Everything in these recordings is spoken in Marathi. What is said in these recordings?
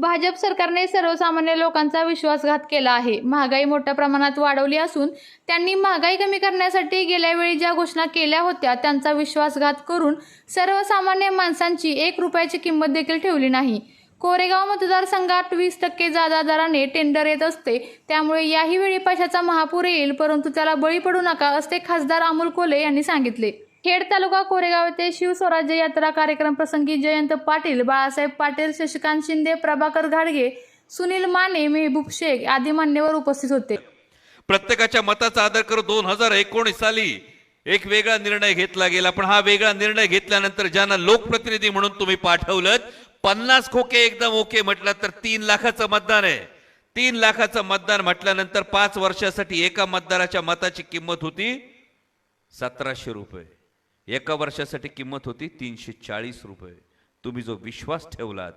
भाजप सरकारने सर्वसामान्य लोकांचा विश्वासघात केला आहे. महागाई मोठ्या प्रमाणात वाढवली असून त्यांनी महागाई कमी करण्यासाठी गेल्या वेळी ज्या घोषणा केल्या होत्या त्यांचा विश्वासघात करून सर्वसामान्य माणसांची एक रुपयाची किंमत देखील ठेवली नाही. कोरेगाव मतदारसंघात वीस टक्के जादा दराने टेंडर येत असते. त्यामुळे याही वेळी पैशाचा महापूर येईल परंतु त्याला बळी पडू नका असे खासदार अमोल कोले यांनी सांगितले. खेड तालुका कोरेगाव येथे शिवस्वराज्य यात्रा कार्यक्रम प्रसंगी जयंत पाटील बाळासाहेब पाटील शशिकांत शिंदे प्रभाकर घाडगे सुनील माने मेहबूब शेख आदी मान्यवर उपस्थित होते. प्रत्येकाच्या मताचा आदर करून दोन हजार एकोणीस साली एक वेगळा निर्णय घेतला गेला. पण हा वेगळा निर्णय घेतल्यानंतर ज्यांना लोकप्रतिनिधी म्हणून तुम्ही पाठवलं पन्नास खोके एकदम ओके म्हटलं तर तीन लाखाचं मतदान आहे. तीन लाखाचं मतदान म्हटल्यानंतर पाच वर्षासाठी एका मतदाराच्या मताची किंमत होती सतराशे रुपये. एका वर्षासाठी किंमत होती तीनशे चाळीस रुपये. तुम्ही जो विश्वास ठेवलात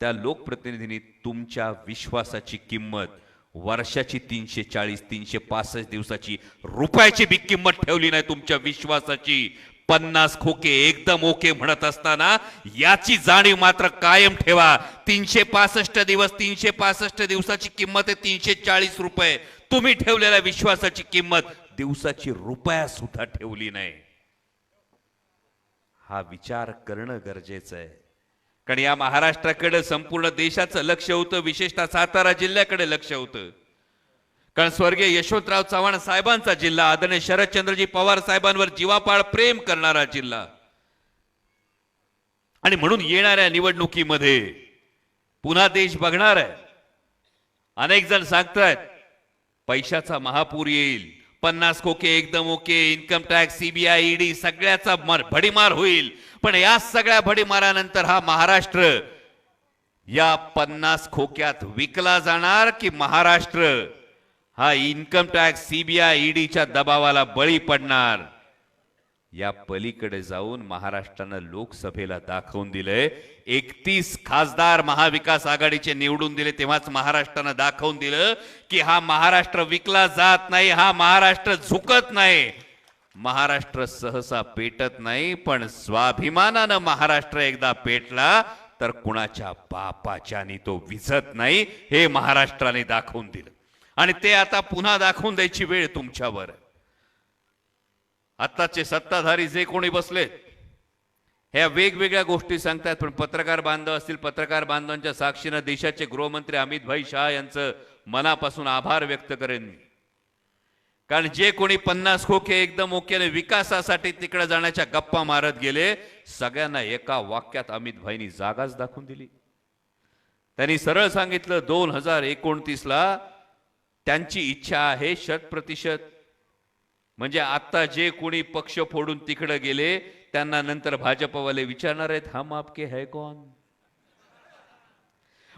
त्या लोकप्रतिनिधींनी तुमच्या विश्वासाची किंमत वर्षाची तीनशे चाळीस तीनशे पासष्ट दिवसाची रुपयाची बी किंमत ठेवली नाही तुमच्या विश्वासाची. पन्नास खोके एकदम ओके म्हणत असताना याची जाणीव मात्र कायम ठेवा. तीनशे पासष्ट दिवस तीनशे पासष्ट दिवसाची किंमत आहे तीनशे चाळीस रुपये. तुम्ही ठेवलेल्या विश्वासाची किंमत दिवसाची रुपया सुद्धा ठेवली नाही. हा विचार करणं गरजेचं आहे. कारण या महाराष्ट्राकडे संपूर्ण देशाचं लक्ष होतं विशेषतः सातारा जिल्ह्याकडे लक्ष होतं. कारण स्वर्गीय यशवंतराव चव्हाण साहेबांचा जिल्हा आदरणीय शरदचंद्रजी पवार साहेबांवर जीवापाळ प्रेम करणारा जिल्हा. आणि म्हणून येणाऱ्या निवडणुकीमध्ये पुन्हा देश बघणार आहे. अनेक जण सांगतायत पैशाचा महापूर येईल. पन्नास खोके एकदम okay income tax CBI ED सगळ्याचा मर- भडीमार होईल. पण या सगळ्या भडीमारानंतर हा महाराष्ट्र या पन्नास खोक्यात विकला जाणार की महाराष्ट्र? हा इन्कम टॅक्स सीबीआय ईडीच्या दबावाला बळी पडणार. या पलीकडे जाऊन महाराष्ट्रानं लोकसभेला दाखवून दिलंय. एकतीस खासदार महाविकास आघाडीचे निवडून दिले तेव्हाच महाराष्ट्रानं दाखवून दिलं की हा महाराष्ट्र विकला जात नाही हा महाराष्ट्र झुकत नाही. महाराष्ट्र सहसा पेटत नाही पण स्वाभिमानानं महाराष्ट्र एकदा पेटला तर कुणाच्या बापाच्यानी तो विझत नाही हे महाराष्ट्राने दाखवून दिलं. आणि ते आता पुन्हा दाखवून द्यायची वेळ तुमच्यावर आहे. आत्ताचे सत्ताधारी जे कोणी बसलेत ह्या वेगवेगळ्या गोष्टी सांगतात पण पत्रकार बांधव असतील पत्रकार बांधवांच्या साक्षीनं देशाचे गृहमंत्री अमित भाई यांचं मनापासून आभार व्यक्त करेन मी. कारण जे कोणी पन्नास खोके एकदम ओकेने विकासासाठी तिकडे जाण्याच्या गप्पा मारत गेले सगळ्यांना एका वाक्यात अमित भाईनी जागाच दाखवून दिली. त्यांनी सरळ सांगितलं दोन हजार एकोणतीसला त्यांची इच्छा आहे शत प्रतिशत म्हणजे आता जे कोणी पक्ष फोडून तिकडे गेले त्यांना नंतर भाजपवाले विचारणार आहेत हम आपके है कोण?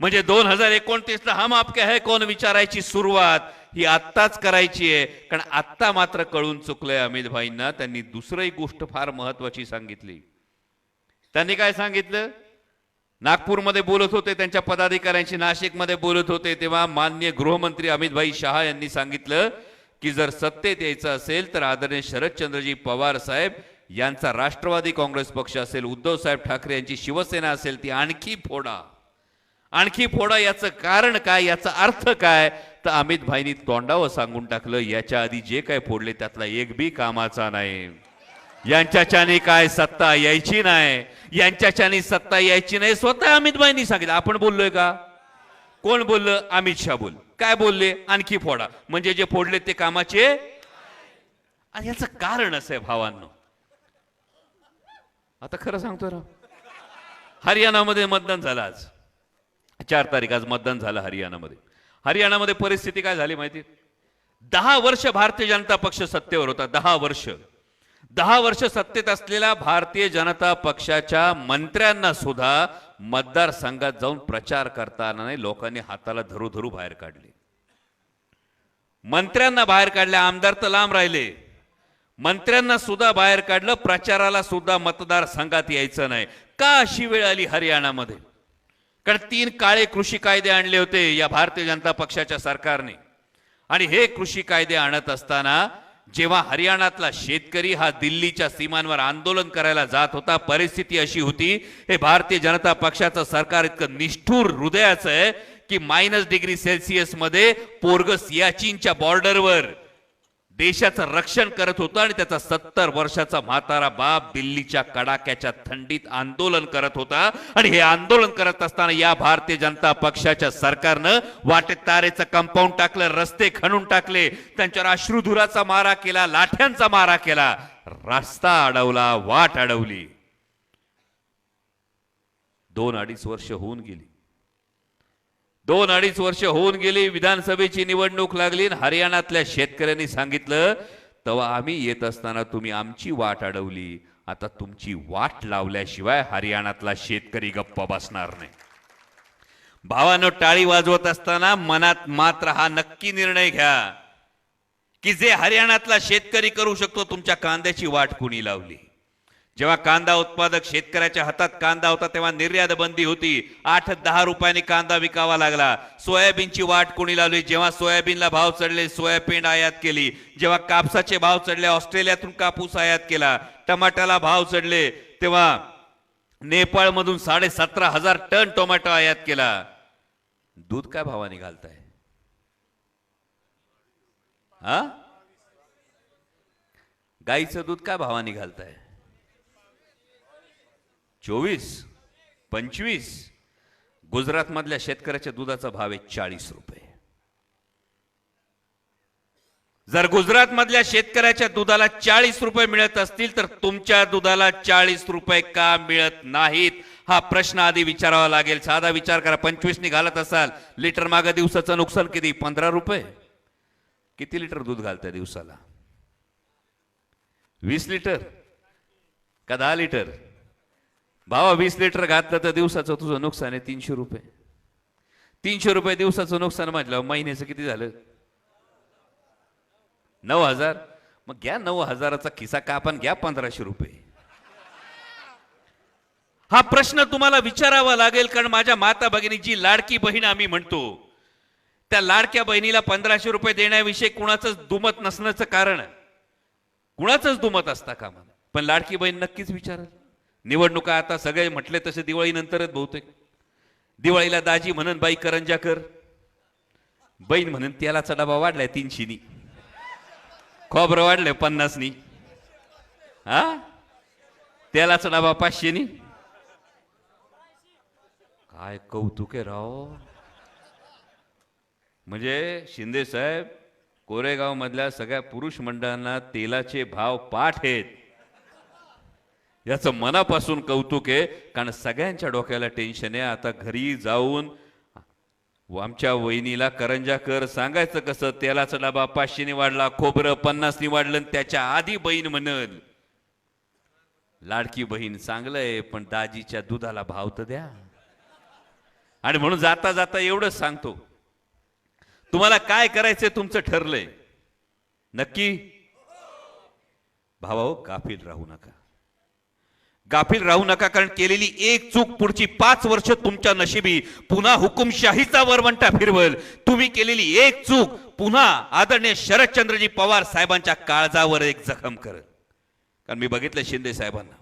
म्हणजे दोन हजार एकोणतीस ला हम आपके है कोण विचारायची सुरुवात ही आत्ताच करायची आहे कारण आत्ता मात्र कळून चुकलंय अमित भाईंना त्यांनी दुसरही गोष्ट फार महत्वाची सांगितली. त्यांनी काय सांगितलं? नागपूरमध्ये बोलत होते त्यांच्या पदाधिकाऱ्यांशी नाशिकमध्ये बोलत होते तेव्हा मान्य गृहमंत्री अमितभाई शहा यांनी सांगितलं की जर सत्तेत यायचं असेल तर आदरणीय शरदचंद्रजी पवार साहेब यांचा राष्ट्रवादी काँग्रेस पक्ष असेल उद्धव साहेब ठाकरे यांची शिवसेना असेल ती आणखी फोडा. आणखी फोडा याचं कारण काय याचा अर्थ काय? तर अमित भाईनी तोंडावं सांगून टाकलं याच्या आधी जे काय फोडले त्यातला एक बी कामाचा नाही. यांच्याच्याने काय सत्ता यायची नाही? यांच्याच्याने सत्ता यायची नाही स्वतः अमित भाईनी सांगितलं. आपण बोललोय का? कोण बोललं? अमित शाह बोल काय बोलले? आणखी फोडा. म्हणजे जे फोडले ते कामाचे? आणि याचं कारण असं आहे भावांनो. आता खरं सांगतो राव हरियाणामध्ये मतदान झालं आज. चार तारीख आज मतदान झालं हरियाणामध्ये. हरियाणामध्ये परिस्थिती काय झाली माहिती? दहा वर्ष भारतीय जनता पक्ष सत्तेवर होता. दहा वर्ष. दहा वर्ष सत्तेत असलेल्या भारतीय जनता पक्षाच्या मंत्र्यांना सुद्धा मतदारसंघात जाऊन प्रचार करताना नाही लोकांनी हाताला धरू धरू बाहेर काढले. मंत्र्यांना बाहेर काढले आमदार तर लांब राहिले. मंत्र्यांना सुद्धा बाहेर काढलं प्रचाराला सुद्धा मतदारसंघात यायचं नाही. का अशी वेळ आली हरियाणामध्ये? कारण तीन काळे कृषी कायदे आणले होते या भारतीय जनता पक्षाच्या सरकारने. आणि हे कृषी कायदे आणत असताना जेव्हा हरियाणातला शेतकरी हा दिल्लीच्या सीमांवर आंदोलन करायला जात होता परिस्थिती अशी होती हे भारतीय जनता पक्षाचं सरकार इतकं निष्ठूर हृदयाचं आहे की मायनस डिग्री सेल्सिअसमध्ये पोरग सियाचीनच्या बॉर्डरवर देशाचं रक्षण करत होता आणि त्याचा सत्तर वर्षाचा म्हातारा बाप दिल्लीच्या कडाक्याच्या थंडीत आंदोलन करत होता. आणि हे आंदोलन करत असताना या भारतीय जनता पक्षाच्या सरकारनं वाटेत तारेचं कंपाऊंड टाकलं रस्ते खणून टाकले त्यांच्यावर अश्रुधुराचा मारा केला लाठ्यांचा मारा केला. रस्ता अडवला वाट अडवली. दोन अडीच वर्ष होऊन गेली. दोन अडीच वर्ष होऊन गेली विधानसभेची निवडणूक लागली हरियाणातल्या शेतकऱ्यांनी सांगितलं तेव्हा आम्ही येत असताना तुम्ही आमची वाट अडवली. आता तुमची वाट लावल्याशिवाय हरियाणातला शेतकरी गप्प बसणार नाही. भावानं टाळी वाजवत असताना मनात मात्र हा नक्की निर्णय घ्या की जे हरियाणातला शेतकरी करू शकतो तुमच्या कांद्याची वाट कुणी लावली? जेव्हा कांदा उत्पादक शेतकऱ्याच्या हातात कांदा होता तेव्हा निर्यात बंदी होती. आठ दहा रुपयांनी कांदा विकावा लागला. सोयाबीनची वाट कोणी लावली? जेव्हा सोयाबीनला भाव चढले सोयाबीन आयात केली. जेव्हा कापसाचे भाव चढले ऑस्ट्रेलियातून कापूस आयात केला. टमाट्याला भाव चढले तेव्हा नेपाळमधून साडे सतरा हजार टन टोमॅटो आयात केला. दूध काय भावाने घालताय? हा? गाईचं दूध काय भावाने घालताय? चोवीस पंचवीस. गुजरातमधल्या शेतकऱ्याच्या दुधाचा भाव आहे चाळीस रुपये. जर गुजरातमधल्या शेतकऱ्याच्या दुधाला चाळीस रुपये मिळत असतील तर तुमच्या दुधाला चाळीस रुपये का मिळत नाहीत? हा प्रश्न आधी विचारावा लागेल. साधा विचार करा. पंचवीसनी घालत असाल लिटर मागे दिवसाचं नुकसान किती? पंधरा रुपये. किती लिटर दूध घालतं दिवसाला? वीस लिटर का दहा लिटर? भावा वीस लिटर घातलं तर दिवसाचं तुझं नुकसान आहे तीनशे रुपये. तीनशे रुपये दिवसाचं नुकसान म्हटलं महिन्याचं किती झालं? नऊ हजार. मग घ्या नऊ हजाराचा खिसा का आपण घ्या पंधराशे रुपये. हा प्रश्न तुम्हाला विचारावा लागेल कारण माझ्या माता भगिनी जी लाडकी बहीण आम्ही म्हणतो. त्या लाडक्या बहिणीला पंधराशे रुपये देण्याविषयी कुणाचंच दुमत नसण्याचं कारण. कुणाचंच दुमत असता कामा. पण लाडकी बहीण नक्कीच विचारल. निवडणुका आता सगळे म्हटले तसे दिवाळीनंतरच बहुतेक. दिवाळीला दाजी म्हणन बाई करंजा कर. बहीण म्हणून तेलाचा डबा वाढलाय तीनशेनी. खोबरं वाढलंय पन्नासनी. हा? तेलाचा डबा पाचशेनी. काय कौतुक आहे राव. म्हणजे शिंदे साहेब कोरेगाव मधल्या सगळ्या पुरुष मंडळांना तेलाचे भाव पाठ आहेत. याचं मनापासून कौतुक आहे कारण सगळ्यांच्या डोक्याला टेन्शन आहे. आता घरी जाऊन आमच्या वहिनीला करंजा कर सांगायचं कसं? तेलाचा डबा पाचशेने वाढला खोबरं पन्नासनी वाढलं आणि त्याच्या आधी बहीण म्हणल लाडकी बहीण चांगलंय पण दाजीच्या दुधाला भाव तर द्या. आणि म्हणून जाता जाता एवढंच सांगतो. तुम्हाला काय करायचंय तुमचं ठरलंय? नक्की? भावाओ काफील हो, राहू नका. गाफील राहू नका कारण केलेली एक चूक पुढची पाच वर्ष तुमच्या नशिबी. पुन्हा हुकुमशाहीचा वरवंटा फिरवल. तुम्ही केलेली एक चूक पुन्हा आदरणीय शरदचंद्रजी पवार साहेबांच्या काळजावर एक जखम करत कारण मी बघितलं शिंदे साहेबांना.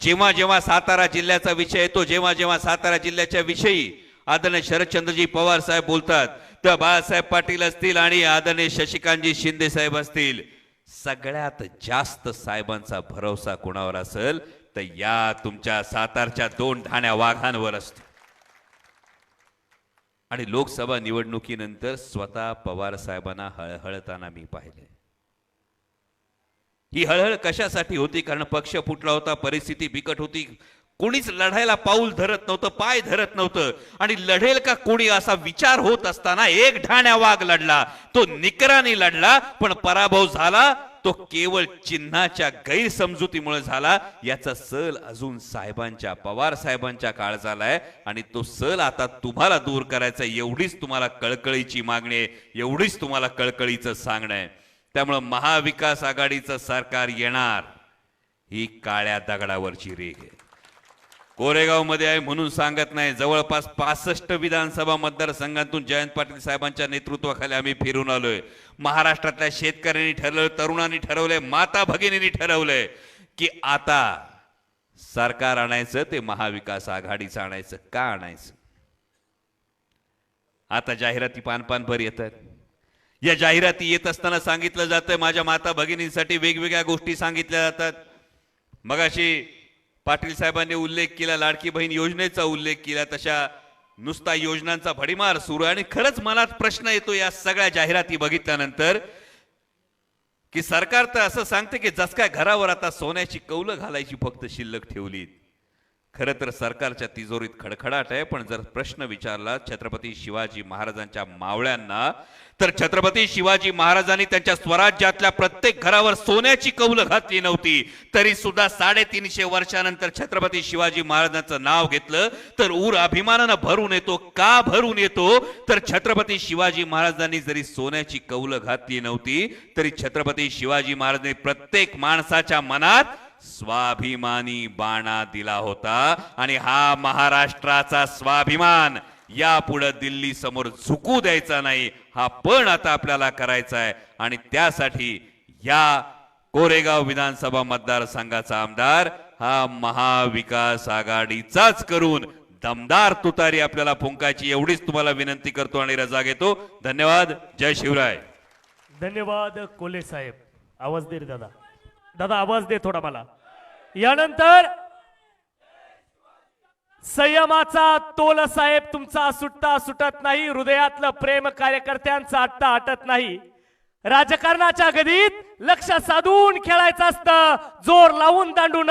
जेव्हा जेव्हा सातारा जिल्ह्याचा विषय येतो जेव्हा जेव्हा सातारा जिल्ह्याच्या विषयी आदरणीय शरदचंद्रजी पवार साहेब बोलतात तर बाळासाहेब पाटील असतील आणि आदरणीय शशिकांतजी शिंदे साहेब असतील. सगळ्यात जास्त साहेबांचा भरोसा कोणावर असेल तर या तुमच्या सातारच्या दोन ठाण्या वाघांवर असतो आणि लोकसभा निवडणुकीनंतर स्वतः पवार साहेबांना हळहळताना मी पाहिले. ही हळहळ कशासाठी होती? कारण पक्ष फुटला होता परिस्थिती बिकट होती. कोणीच लढायला पाऊल धरत नव्हतं पाय धरत नव्हतं. आणि लढेल का कोणी असा विचार होत असताना एक ढाण्या वाघ लढला. तो निकराने लढला पण पराभव झाला. तो केवळ चिन्हाच्या गैरसमजुतीमुळे झाला. याचा सल अजून साहेबांच्या पवार साहेबांच्या काळ झालाय. आणि तो सल आता तुम्हाला दूर करायचा एवढीच तुम्हाला कळकळीची मागणी आहे. एवढीच तुम्हाला कळकळीचं सांगणं आहे. त्यामुळं महाविकास आघाडीचं सरकार येणार. ही काळ्या दगडावरची रेघ आहे. कोरेगावमध्ये आहे म्हणून सांगत नाही. जवळपास पासष्ट विधानसभा मतदारसंघातून जयंत पाटील साहेबांच्या नेतृत्वाखाली आम्ही फिरून आलोय. महाराष्ट्रातल्या शेतकऱ्यांनी ठरवलं तरुणांनी ठरवलंय माता भगिनींनी ठरवलंय की आता सरकार आणायचं ते महाविकास आघाडीचं आणायचं का आणायचं? आता जाहिराती पानपानभर भर येतात या जाहिराती येत असताना सांगितलं जातं माझ्या माता भगिनींसाठी वेगवेगळ्या गोष्टी सांगितल्या जातात. मगाशी पाटील साहेबांनी उल्लेख केला लाडकी बहीण योजनेचा उल्लेख केला तशा नुसता योजनांचा भडीमार सुरू आहे. आणि खरंच मनात प्रश्न येतो या सगळ्या जाहिराती बघितल्यानंतर की सरकार तर असं सांगते की जस काय घरावर आता सोन्याची कौलं घालायची फक्त शिल्लक ठेवलीत. खरं तर सरकारच्या तिजोरीत खडखडाट आहे पण जर प्रश्न विचारला छत्रपती शिवाजी महाराजांच्या मावळ्यांना तर छत्रपती शिवाजी महाराजांनी त्यांच्या स्वराज्यातल्या प्रत्येक घरावर सोन्याची कौलं घातली नव्हती. तरी सुद्धा साडेतीनशे वर्षानंतर छत्रपती शिवाजी महाराजांचं नाव घेतलं तर ऊर अभिमानानं भरून येतो का भरून येतो? तर छत्रपती शिवाजी महाराजांनी जरी सोन्याची कौलं घातली नव्हती तरी छत्रपती शिवाजी महाराजांनी प्रत्येक माणसाच्या मनात स्वाभिमानी बाणा दिला होता आणि हा महाराष्ट्राचा स्वाभिमान यापुढे दिल्ली समोर झुकू द्यायचा नाही हा पण आता आपल्याला करायचा आहे. आणि त्यासाठी या कोरेगाव विधानसभा मतदारसंघाचा आमदार हा महाविकास आघाडीचाच करून दमदार तुतारी आपल्याला फुंकायची एवढीच तुम्हाला विनंती करतो आणि रजा घेतो. धन्यवाद. जय शिवराय. धन्यवाद कोले साहेब. आवाज दे दादा. दादा आवाज दे थोडा मला. यानंतर संयमाचा तोल साहेब तुमचा सुटता सुटत नाही हृदयातलं प्रेम कार्यकर्त्यांचा आट्टा आटत नाही. राजकारणाच्या गदीत लक्ष साधून खेळायचं असतं. जोर लावून दांडून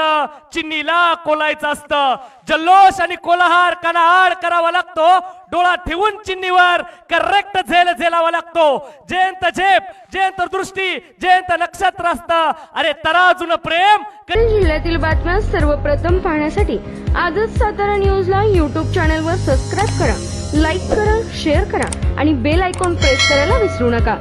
चिन्नीला कोलायचं असतं. जल्लोष आणि कोलाहार कनाआड करावा लागतो. डोळा ठेवून चिन्नीवर करेक्ट झेल झेलावा लागतो. जयंत झेप जयंत दृष्टी जयंत नक्षत्र असतं अरे तराजून प्रेम. जिल्ह्यातील बातम्या सर्वप्रथम पाहण्यासाठी आजच सातारा न्यूजला यूट्यूब चॅनलवर सबस्क्राईब करा लाईक करा शेअर करा आणि बेल आयकॉन प्रेस करायला विसरू नका.